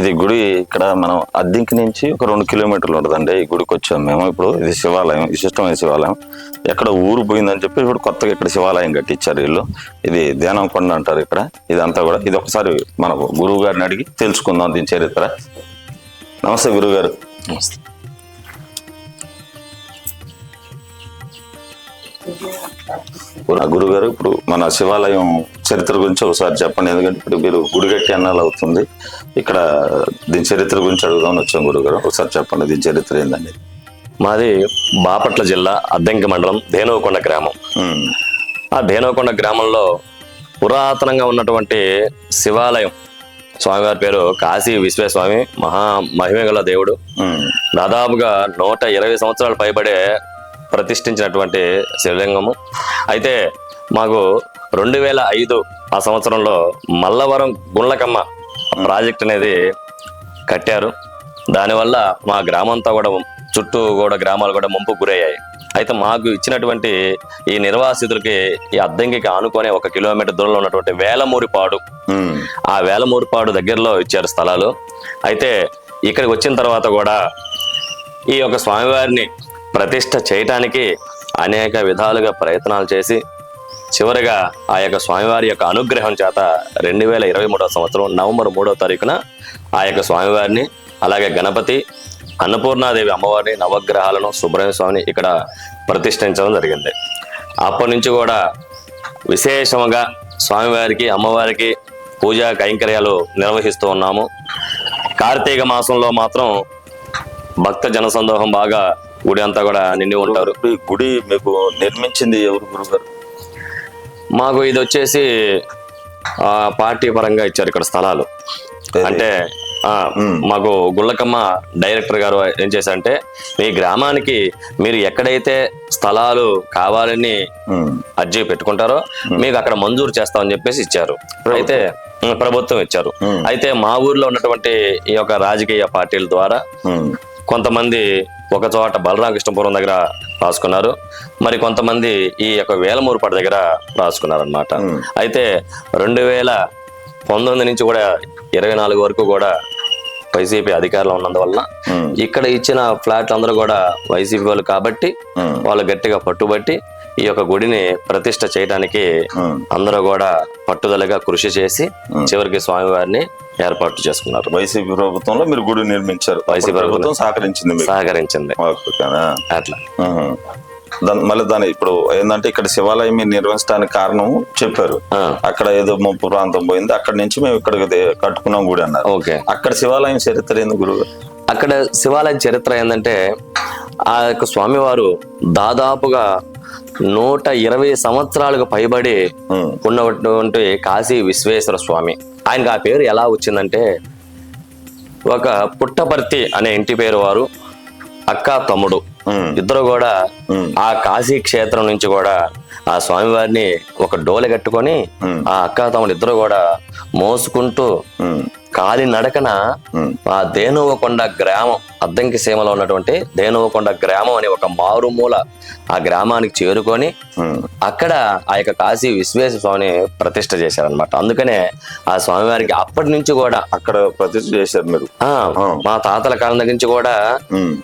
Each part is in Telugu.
ఇది గుడి ఇక్కడ మనం అద్దెంకి నుంచి ఒక రెండు కిలోమీటర్లు ఉంటుందండి. ఈ గుడికి వచ్చాం మేము ఇప్పుడు. ఇది శివాలయం విశిష్టమైన శివాలయం. ఎక్కడ ఊరు పోయిందని చెప్పి ఇప్పుడు కొత్తగా ఇక్కడ శివాలయం కట్టించారు వీళ్ళు. ఇది ధ్యానం కొండ అంటారు ఇక్కడ. ఇదంతా కూడా ఇది ఒకసారి మన గురువు గారిని అడిగి తెలుసుకుందాం దీని చరిత్ర. నమస్తే గురువు గారు గురువు గారు ఇప్పుడు మన శివాలయం చరిత్ర గురించి ఒకసారి చెప్పండి. ఎందుకంటే ఇప్పుడు మీరు గుడి కట్టి అన్నాలు అవుతుంది. ఇక్కడ దీని చరిత్ర గురించి అడుగుదామని వచ్చాం గురువు గారు ఒకసారి చెప్పండి దీని చరిత్ర ఏందండి మాది బాపట్ల జిల్లా అద్దెంకి మండలం ధేనువకొండ గ్రామం. ఆ ధేనువకొండ గ్రామంలో పురాతనంగా ఉన్నటువంటి శివాలయం. స్వామివారి పేరు కాశీ విశ్వేస్వామి మహా మహిమగల దేవుడు. దాదాపుగా నూట ఇరవై సంవత్సరాలు పైబడే ప్రతిష్ఠించినటువంటి శివలింగము. అయితే మాకు రెండు వేల ఐదు ఆ సంవత్సరంలో మల్లవరం గుండ్లకమ్మ ప్రాజెక్ట్ అనేది కట్టారు. దానివల్ల మా గ్రామంతో కూడా చుట్టూ కూడా గ్రామాలు కూడా ముంపు గురయ్యాయి. అయితే మాకు ఇచ్చినటువంటి ఈ నిర్వాసితులకి ఈ అద్దంకికి ఆనుకొని ఒక కిలోమీటర్ దూరంలో ఉన్నటువంటి వేలమూరిపాడు. ఆ వేలమూరిపాడు దగ్గరలో ఇచ్చారు స్థలాలు. అయితే ఇక్కడికి వచ్చిన తర్వాత కూడా ఈ యొక్క స్వామివారిని ప్రతిష్ట చేయటానికి అనేక విధాలుగా ప్రయత్నాలు చేసి చివరగా ఆ యొక్క స్వామివారి యొక్క అనుగ్రహం చేత రెండు వేల ఇరవై మూడవ సంవత్సరం నవంబర్ మూడవ తారీఖున ఆ యొక్క స్వామివారిని అలాగే గణపతి అన్నపూర్ణాదేవి అమ్మవారిని నవగ్రహాలను సుబ్రహ్మణ్య స్వామిని ఇక్కడ ప్రతిష్ఠించడం జరిగింది. అప్పటి నుంచి కూడా విశేషంగా స్వామివారికి అమ్మవారికి పూజా కైంకర్యాలు నిర్వహిస్తూ ఉన్నాము. కార్తీక మాసంలో మాత్రం భక్త జనసందోహం బాగా గుడి అంతా కూడా నిండి ఉంటారు. గుడి మీకు నిర్మించింది ఎవరు గురుగారు మాకు ఇది వచ్చేసి పార్టీ పరంగా ఇచ్చారు ఇక్కడ స్థలాలు. అంటే మాకు గుళ్ళకమ్మ డైరెక్టర్ గారు ఏం చేశారంటే మీ గ్రామానికి మీరు ఎక్కడైతే స్థలాలు కావాలని అర్జీ పెట్టుకుంటారో మీకు అక్కడ మంజూరు చేస్తామని చెప్పేసి ఇచ్చారు. అయితే ప్రభుత్వం ఇచ్చారు. అయితే మా ఊర్లో ఉన్నటువంటి ఈ యొక్క రాజకీయ పార్టీల ద్వారా కొంతమంది ఒక చోట బలరామకృష్ణపురం దగ్గర రాసుకున్నారు. మరి కొంతమంది ఈ యొక్క వేలమూరుపాడు దగ్గర రాసుకున్నారు అనమాట Hmm. అయితే రెండు వేల పంతొమ్మిది నుంచి కూడా ఇరవై నాలుగు వరకు కూడా వైసీపీ అధికారంలో ఉన్నందువలన ఉమ్, ఇక్కడ ఇచ్చిన ఫ్లాట్లు అందరూ కూడా వైసీపీ వాళ్ళు కాబట్టి వాళ్ళు గట్టిగా పట్టుబట్టి ఈ యొక్క గుడిని ప్రతిష్ట చేయడానికి. అందరూ కూడా పట్టుదలగా కృషి చేసి చివరికి స్వామివారిని ఏర్పాటు చేసుకున్నారు. వైసీపీ ప్రభుత్వంలో మీరు గుడి నిర్మించారు. వైసీపీ ప్రభుత్వం సహకరించింది సహకరించింది? అట్లా. దాని మళ్ళీ దాని ఇప్పుడు ఏంటంటే ఇక్కడ శివాలయం మీరు నిర్వహించడానికి కారణం చెప్పారు. అక్కడ ఏదో ముప్పు ప్రాంతం పోయింది. అక్కడ నుంచి మేము ఇక్కడ కట్టుకున్నాం గుడి అన్నారు. ఓకే. అక్కడ శివాలయం చరిత్ర ఏంది గురువు? అక్కడ శివాలయ చరిత్ర ఏంటంటే ఆ యొక్క స్వామివారు దాదాపుగా నూట ఇరవై సంవత్సరాలకు పైబడి ఉన్నటువంటి కాశీ విశ్వేశ్వర స్వామి. ఆయనకి ఆ పేరు ఎలా వచ్చిందంటే ఒక పుట్టపర్తి అనే ఇంటి పేరు వారు అక్క తమ్ముడు. ఇద్దరు కూడా ఆ కాశీ క్షేత్రం నుంచి కూడా ఆ స్వామివారిని ఒక డోలె కట్టుకొని ఆ అక్క తమ్ముడు ఇద్దరు కూడా మోసుకుంటూ కాలి నడకన ఆ దేనువకొండ గ్రామం అద్దంకి సీమలో ఉన్నటువంటి దేనువకొండ గ్రామం అనే ఒక మారుమూల ఆ గ్రామానికి చేరుకొని అక్కడ ఆ యొక్క కాశీ విశ్వేశ్వర స్వామిని ప్రతిష్ట చేశారనమాట అందుకనే ఆ స్వామివారికి అప్పటి నుంచి కూడా అక్కడ ప్రతిష్ఠ చేశారు మీరు. మా తాతల కాలం దగ్గర నుంచి కూడా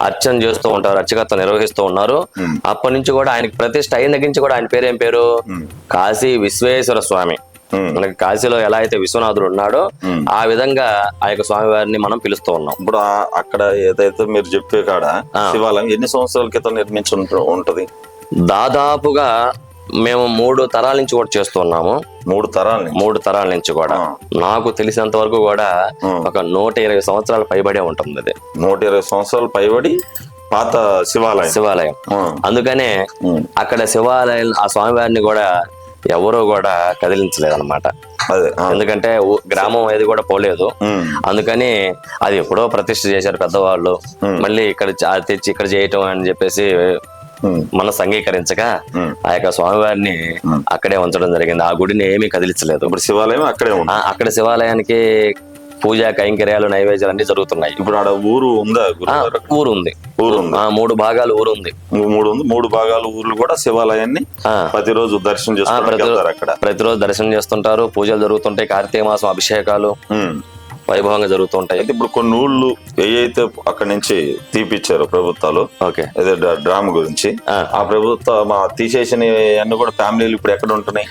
అర్చన చేస్తూ ఉంటారు అర్చకత్వం నిర్వహిస్తూ ఉన్నారు. అప్పటి నుంచి కూడా ఆయనకి ప్రతిష్ట అయిన దగ్గర నుంచి కూడా ఆయన పేరు ఏం పేరు కాశీ విశ్వేశ్వర స్వామి. మనకి కాశీలో ఎలా అయితే విశ్వనాథుడు ఉన్నాడో. ఆ విధంగా ఆ యొక్క స్వామివారిని మనం పిలుస్తూ ఉన్నాం. ఇప్పుడు అక్కడ ఏదైతే మీరు చెప్పే కాడ. శివాలయం ఎన్ని సంవత్సరాల క్రితం నిర్మించి ఉంట- ఉంటది? దాదాపుగా మేము మూడు తరాల నుంచి కూడా చేస్తున్నాము మూడు తరాలని మూడు తరాల నుంచి కూడా. నాకు తెలిసినంత వరకు కూడా. ఒక నూట ఇరవై సంవత్సరాల పైబడే ఉంటుంది అది. నూట ఇరవై సంవత్సరాలు పైబడి పాత శివాలయం. శివాలయం. అందుకనే అక్కడ శివాలయం ఆ స్వామివారిని కూడా ఎవరూ కూడా కదిలించలేదు అనమాట ఎందుకంటే గ్రామం ఏది కూడా పోలేదు. అందుకని అది ఎప్పుడో ప్రతిష్ఠ చేశారు పెద్దవాళ్ళు. మళ్ళీ ఇక్కడ తెచ్చి ఇక్కడ చేయటం అని చెప్పేసి అంగీకరించక ఉమ్. ఆ యొక్క స్వామివారిని అక్కడే ఉంచడం జరిగింది. ఆ గుడిని ఏమీ కదిలించలేదు. ఇప్పుడు శివాలయం అక్కడే అక్కడ శివాలయానికి పూజా కైంకర్యాలు నైవేద్యాలు అన్ని జరుగుతున్నాయి. ఇప్పుడు ఆడ ఊరు ఉందా ఊరు ఉంది. ఊరు ఉంది? ఆ మూడు భాగాలు ఊరు ఉంది. మూ- మూడు ఉంది. మూడు భాగాల ఊర్లు కూడా శివాలయాన్ని ఆ, ప్రతిరోజు దర్శనం ఆ, చేసుకోవడానికి ప్రతి వెళ్తారు అక్కడ. ప్రతిరోజు దర్శనం చేస్తుంటారు. పూజలు జరుగుతుంటాయి. కార్తీక మాసం అభిషేకాలు ఉమ్, వైభవంగా జరుగుతూ ఉంటాయి అయితే ఇప్పుడు కొన్ని ఊళ్ళు ఏవైతే అక్కడి నుంచి తీపిచ్చారు ప్రభుత్వాలు ఓకే. అదే డ్రామ్ గురించి ఆ. ఆ ప్రభుత్వ మా తీసేసిన అన్ని కూడా ఫ్యామిలీలు ఇప్పుడు ఎక్కడ ఉంటున్నాయి?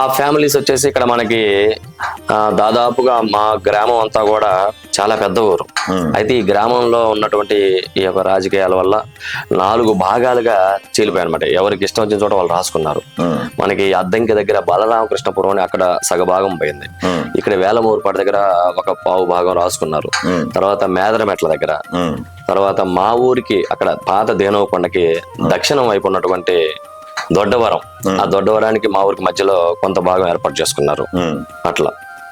ఆ ఫ్యామిలీస్ వచ్చేసి ఇక్కడ మనకి దాదాపుగా మా గ్రామం అంతా కూడా చాలా పెద్ద ఊరు. అయితే ఈ గ్రామంలో ఉన్నటువంటి ఈ యొక్క రాజకీయాల వల్ల నాలుగు భాగాలుగా చీలిపోయాయి అనమాట ఎవరికి ఇష్టం వచ్చిన చోట వాళ్ళు రాసుకున్నారు. మనకి అద్దంకి దగ్గర బలరామకృష్ణపురం అని అక్కడ సగభాగం పోయింది. ఇక్కడ వేలమూరుపాటి దగ్గర ఒక పావు భాగం రాసుకున్నారు. తర్వాత మేదరమెట్ల దగ్గర. తర్వాత మా ఊరికి అక్కడ పాత దేనవ కొండకి దక్షిణం వైపు ఉన్నటువంటి దొడ్డవరం ఆ దొడ్డవరానికి మా ఊరికి మధ్యలో కొంత భాగం ఏర్పాటు చేసుకున్నారు. అట్లా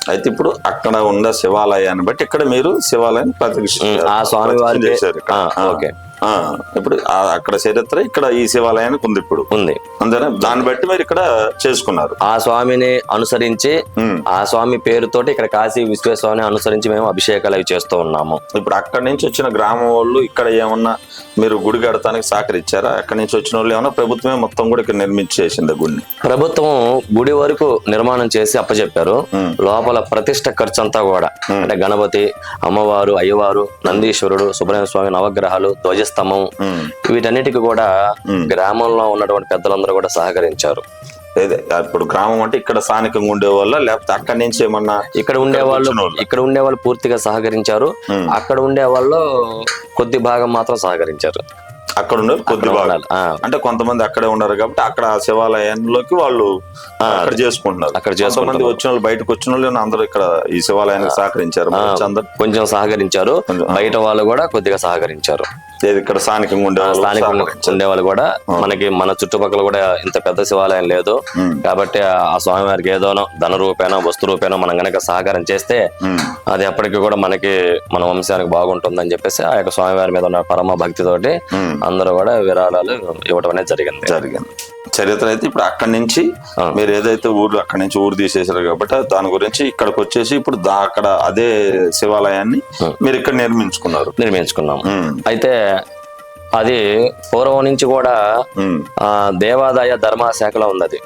అయితే ఇప్పుడు అక్కడ ఉన్న శివాలయాన్ని బట్టి ఇక్కడ మీరు శివాలయాన్ని ప్రతిష్ఠ ఆ స్వామి ఆ. ఓకే. ఇప్పుడు ఆ- అక్కడ చరిత్ర ఇక్కడ ఈ శివాలయానికి ఉంది ఇప్పుడు ఉంది. అంతేనా? దాన్ని బట్టి మీరు ఇక్కడ చేసుకున్నారు. ఆ స్వామిని అనుసరించి. ఆ స్వామి పేరుతోటి ఇక్కడ కాశీ విశ్వేశ్వరాన్ని అనుసరించి మేము అభిషేకాలు అవి చేస్తూ ఉన్నాము. ఇప్పుడు అక్కడి నుంచి వచ్చిన గ్రామం వాళ్ళు ఇక్కడ ఏమన్నా మీరు గుడి కడతానికి సహకరించారా? అక్కడి నుంచి వచ్చిన వాళ్ళు ఏమన్నా ప్రభుత్వమే మొత్తం కూడా ఇక్కడ నిర్మించేసింది గుడిని? ప్రభుత్వం గుడి వరకు నిర్మాణం చేసి అప్పచెప్పారు. లోపల ప్రతిష్ట ఖర్చు అంతా కూడా అంటే గణపతి అమ్మవారు అయ్యవారు నందీశ్వరుడు సుబ్రహ్మణ్య స్వామి నవగ్రహాలు ధ్వజస్తంభం ఉమ్. వీటన్నిటికీ కూడా. గ్రామంలో ఉన్నటువంటి పెద్దలందరూ కూడా సహకరించారు ఇప్పుడు గ్రామం అంటే ఇక్కడ స్థానికంగా ఉండే వాళ్ళ లేకపోతే అక్కడి నుంచి ఏమన్నా ఇక్కడ వచ్చిన వాళ్ళు. ఇక్కడ ఉండేవాళ్ళు పూర్తిగా సహకరించారు. అక్కడ ఉండేవాళ్ళు కొద్ది భాగం మాత్రం సహకరించారు అక్కడ ఉండే కొద్ది భాగం ఉండాలి. ఆ, అంటే కొంతమంది అక్కడే ఉన్నారు కాబట్టి అక్కడ శివాలయంలోకి వాళ్ళు అక్కడ చేసుకుంటున్నారు అక్కడ కొంతమంది వచ్చిన వాళ్ళు బయటకు వచ్చిన వాళ్ళు అందరూ ఇక్కడ ఈ శివాలయానికి సహకరించారు కొంచెం సహకరించారు. బయట వాళ్ళు కూడా కొద్దిగా సహకరించారు ఇక్కడ స్థానికంగా ఉండే వాళ్ళు స్థానిక సహకరించారు. ఉండేవాళ్ళు కూడా మనకి మన చుట్టుపక్కల కూడా ఇంత పెద్ద శివాలయం లేదు. కాబట్టి ఆ స్వామివారికి ఏదోనో ధన రూపేనో వస్తు రూపేనో మనం గనక సహకారం చేస్తే. అది ఎప్పటికీ కూడా మనకి మన వంశానికి బాగుంటుందని చెప్పేసి ఆ యొక్క స్వామివారి మీద ఉన్న పరమ భక్తితోటి ఉమ్. అందరూ కూడా విరాళాలు ఇవ్వటం అనేది జరిగింది జరిగింది చరిత్ర అయితే ఇప్పుడు అక్కడి నుంచి. మీరు ఏదైతే ఊరు అక్కడి నుంచి ఊరు తీసేశారు కాబట్టి దాని గురించి ఇక్కడికి వచ్చేసి ఇప్పుడు అక్కడ అదే శివాలయాన్ని మీరు ఇక్కడ నిర్మించుకున్నారు నిర్మించుకున్నాం. అయితే అది పూర్వం నుంచి కూడా. ఆ దేవాదాయ ధర్మ శాఖలో ఉంది అది.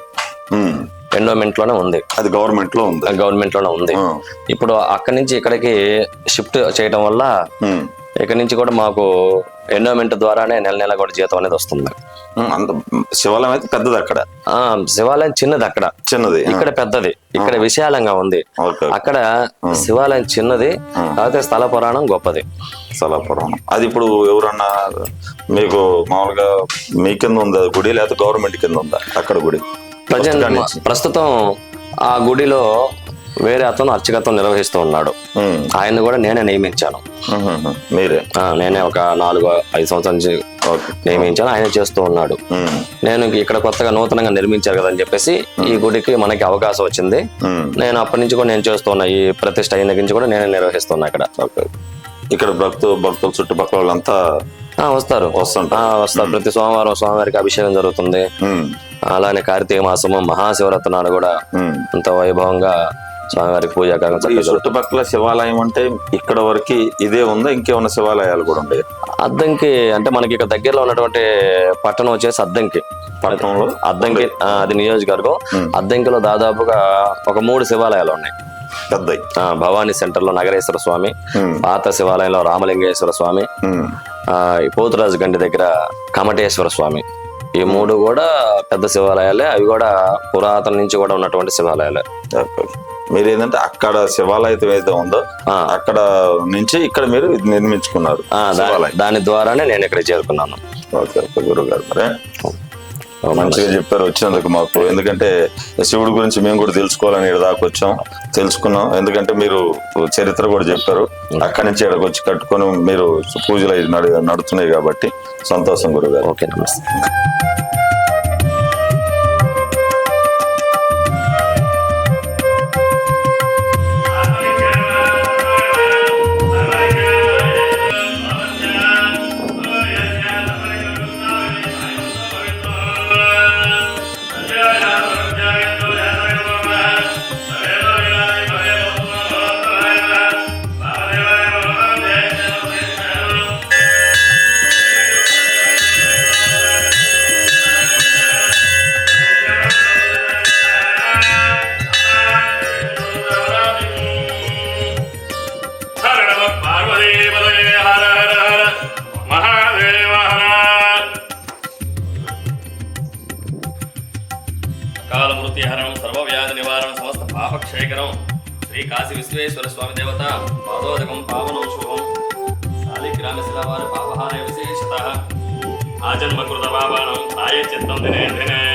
ఎండోమెంట్లోనే ఉంది అది గవర్నమెంట్లో ఉంది గవర్నమెంట్లోనే ఉంది. ఇప్పుడు అక్కడి నుంచి ఇక్కడికి షిఫ్ట్ చేయడం వల్ల. ఇక్కడి నుంచి కూడా మాకు ఎండోమెంట్ ద్వారానే నెల నెల కూడా జీతం అనేది వస్తుంది. అంత శివాలయం అయితే పెద్దది అక్కడ? ఆ శివాలయం చిన్నది అక్కడ. చిన్నది. ఇక్కడ పెద్దది ఇక్కడ విశాలంగా ఉంది. అక్కడ శివాలయం చిన్నది కాకపోతే స్థల పురాణం గొప్పది. సలాపురం అది ఇప్పుడు ఎవరన్నా మీకు మామూలుగా మీ కింద ఉందా గుడి లేకపోతే గవర్నమెంట్ కింద ఉందా అక్కడ గుడి? ప్రజెంట్ ప్రస్తుతం ఆ గుడిలో వేరే అతను అర్చకత్వం నిర్వహిస్తూ ఉన్నాడు. ఉమ్. ఆయన్ని కూడా నేనే నియమించాను. మీరే. ఆ, నేనే ఒక నాలుగు ఐదు సంవత్సరాల నుంచి నియమించాను. ఆయన చేస్తూ ఉన్నాడు. నేను ఇంక ఇక్కడ కొత్తగా నూతనంగా నిర్మించారు కదా అని చెప్పేసి ఈ గుడికి మనకి అవకాశం వచ్చింది. నేను అప్పటి నుంచి కూడా నేను చేస్తున్నా ఈ ప్రతిష్ట అయిన నుంచి కూడా నేనే నిర్వహిస్తున్నా ఇక్కడ. ఇక్కడ భక్తు భక్తుల చుట్టుపక్కల వాళ్ళంతా ఆ, వస్తారు. వస్తారు. ప్రతి సోమవారం స్వామివారికి అభిషేకం జరుగుతుంది. అలానే కార్తీక మాసము మహాశివరాత్రి నాడు కూడా. అంత వైభవంగా స్వామివారికి పూజా ఈ. చుట్టుపక్కల శివాలయం అంటే ఇక్కడ వరకు ఇదే ఉందా? ఇంకేమన్నా శివాలయాలు కూడా ఉంటాయి? అద్దంకి అంటే మనకి ఇక్కడ దగ్గరలో ఉన్నటువంటి పట్టణం వచ్చేసి అద్దంకి. పట్టణంలో? అద్దంకి అది నియోజకవర్గం. అద్దంకిలో దాదాపుగా ఒక మూడు శివాలయాలు ఉన్నాయి. పెద్దయి. ఆ, భవానీ సెంటర్లో నగరేశ్వర స్వామి. పాత శివాలయంలో రామలింగేశ్వర స్వామి పోతురాజు గండి దగ్గర కమటేశ్వర స్వామి ఈ మూడు కూడా పెద్ద శివాలయాలే. అవి కూడా పురాతన నుంచి కూడా ఉన్నటువంటి శివాలయాలే. మీరు ఏంటంటే అక్కడ శివాలయం ఏదైతే ఉందో ఆ. అక్కడ నుంచి ఇక్కడ మీరు నిర్మించుకున్నారు దాని ద్వారానే నేను ఇక్కడ చేరుకున్నాను. ఓకే ఓకే గురువు గారు మరి మంచిగా చెప్పారు వచ్చినందుకు మాకు. ఎందుకంటే శివుడి గురించి మేము కూడా తెలుసుకోవాలని ఇక్కడ దాకా వచ్చాం. తెలుసుకున్నాం. ఎందుకంటే మీరు చరిత్ర కూడా చెప్పారు. అక్కడి నుంచి ఇక్కడికి వచ్చి కట్టుకొని మీరు పూజలు నడుతున్నాయి కాబట్టి సంతోషం గురుగారు. ఓకే నమస్తే. అకాల సర్వవ్యాధి నివారణ సమస్త పాపక్షయకరం. శ్రీ కాశీ విశ్వేశ్వర స్వామి దేవత పాదోదకం పావనం శుభం శాలిగ్రామ శిలవారి పాపహార విశేషత. ఆజన్మకృత పాపానం ప్రాయచిత్తం దినే దినే.